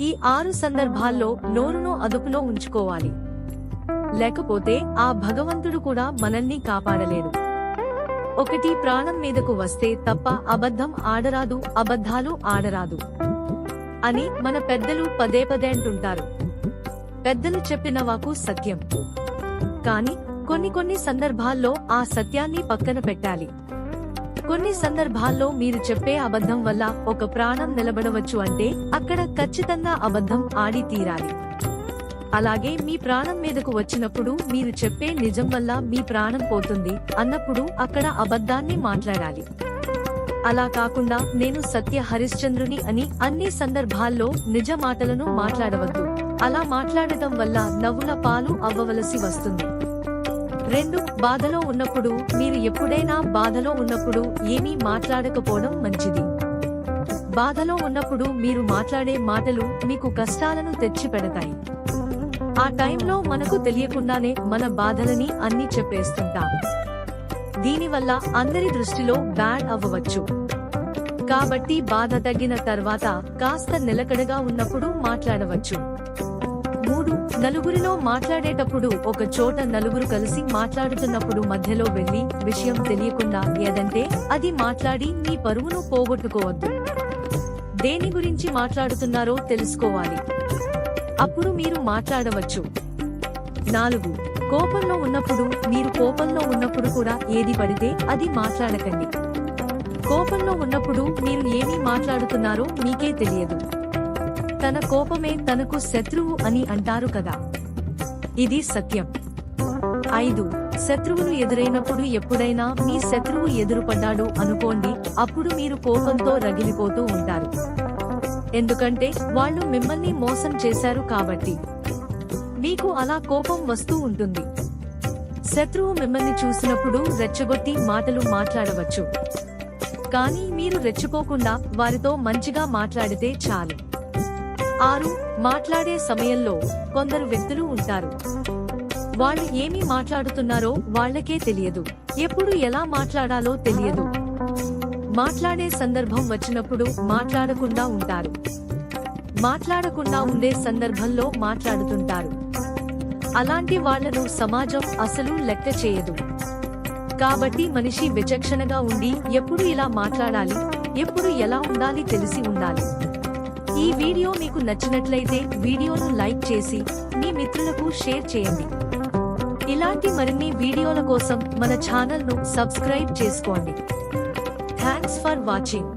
ఈ ఆరు సందర్భాల్లో నోరును అదుపులో ఉంచుకోవాలి. లేకపోతే ఆ భగవంతుడు కూడా మనల్ని కాపాడలేడు. ఒకటి ప్రాణం మీదకు వస్తే తప్ప అబద్ధం ఆడరాదు అబద్ధాలు ఆడరాదు అని మన పెద్దలు పదే పదే అంటుంటారు. పెద్దలు చెప్పిన వాకు సత్యం. కాని కొన్ని కొన్ని సందర్భాల్లో ఆ సత్యాన్ని పక్కన పెట్టాలి. కొన్ని సందర్భాల్లో మీరు చెప్పే అబద్ధం వల్ల ఒక ప్రాణం నిలబడవచ్చు అంటే అక్కడ ఖచ్చితంగా అబద్ధం ఆడి తీరాలి. అలాగే మీ ప్రాణం మీదకు వచ్చినప్పుడు మీరు చెప్పే నిజం వల్ల మీ ప్రాణం పోతుంది అన్నప్పుడు అక్కడ అబద్ధాన్ని మాట్లాడాలి. అలా కాకుండా నేను సత్య హరిశ్చంద్రుని అని అన్ని సందర్భాల్లో నిజ మాటలను మాట్లాడవద్దు. అలా మాట్లాడటం వల్ల నవ్వుల పాలు అవ్వవలసి వస్తుంది. రెండు బాధలో ఉన్నప్పుడు మీరు ఎప్పుడైనా బాధలో ఉన్నప్పుడు ఏమీ మాట్లాడకపోవడం మంచిది. బాధలో ఉన్నప్పుడు మీరు మాట్లాడే మాటలు మీకు కష్టాలను తెచ్చిపెడతాయి ఆ టైంలో మనకు తెలియకుండానే మన బాధలని అన్ని చెప్పేస్తుంటాం. దీనివల్ల అందరి దృష్టిలో బ్యాడ్ అవ్వవచ్చు. కాబట్టి బాధ తగ్గిన తర్వాత కాస్త నిలకడగా ఉన్నప్పుడు మాట్లాడవచ్చు. మూడు నలుగురిలో మాట్లాడేటప్పుడు ఒక చోట నలుగురు కలిసి మాట్లాడుతున్నప్పుడు మధ్యలో వెళ్ళి విషయం తెలియకుండా ఏదంటే అది మాట్లాడి మీ పరువును పోగొట్టుకోవద్దు. దేని గురించి మాట్లాడుతున్నారో తెలుసుకోవాలి. అప్పుడు మీరు మాట్లాడవచ్చు. నాలుగు కోపంలో ఉన్నప్పుడు మీరు కోపంలో ఉన్నప్పుడు కూడా ఏది పడితే అది మాట్లాడకండి. కోపంలో ఉన్నప్పుడు మీరు ఏమి మాట్లాడుతున్నారో మీకే తెలియదు. తన కోపమే తనకు శత్రువు అని అంటారు కదా. ఇది సత్యం. ఐదు శత్రువులు ఎదురైనప్పుడు ఎప్పుడైనా మీ శత్రువు ఎదురుపడ్డాడు అనుకోండి అప్పుడు మీరు కోపంతో రగిలిపోతూ ఉంటారు. ఎందుకంటే వాళ్ళు మిమ్మల్ని మోసం చేశారు కాబట్టి. మీకు అలా కోపం వస్తూ ఉంటుంది. శత్రువు మిమ్మల్ని చూసినప్పుడు రెచ్చగొట్టి మాటలు మాట్లాడవచ్చు. కానీ మీరు రెచ్చిపోకుండా వారితో మంచిగా మాట్లాడితే చాలు. ఆరు మాట్లాడే సమయంలో కొందరు వ్యక్తులు ఉంటారు. వాళ్ళు ఏమి మాట్లాడుతున్నారో వాళ్ళకే తెలియదు. ఎప్పుడు ఎలా మాట్లాడాలో తెలియదు. మాట్లాడే సందర్భం వచ్చినప్పుడు మాట్లాడకుండా ఉంటారు. మాట్లాడకుండా ఉండే సందర్భంలో మాట్లాడుతుంటారు. అలాంటి వాళ్ళను సమాజం అసలు లెక్క చేయదు. కాబట్టి మనిషి విచక్షణగా ఉండి ఎప్పుడు ఇలా మాట్లాడాలి ఎప్పుడు ఎలా ఉండాలి తెలిసి ఉండాలి. ఈ వీడియో మీకు నచ్చినట్లయితే వీడియోను లైక్ చేసి మీ మిత్రులకు షేర్ చేయండి. ఇలాంటి మరిన్ని వీడియోల కోసం మన ఛానల్ను సబ్స్క్రైబ్ చేసుకోండి. Thanks for watching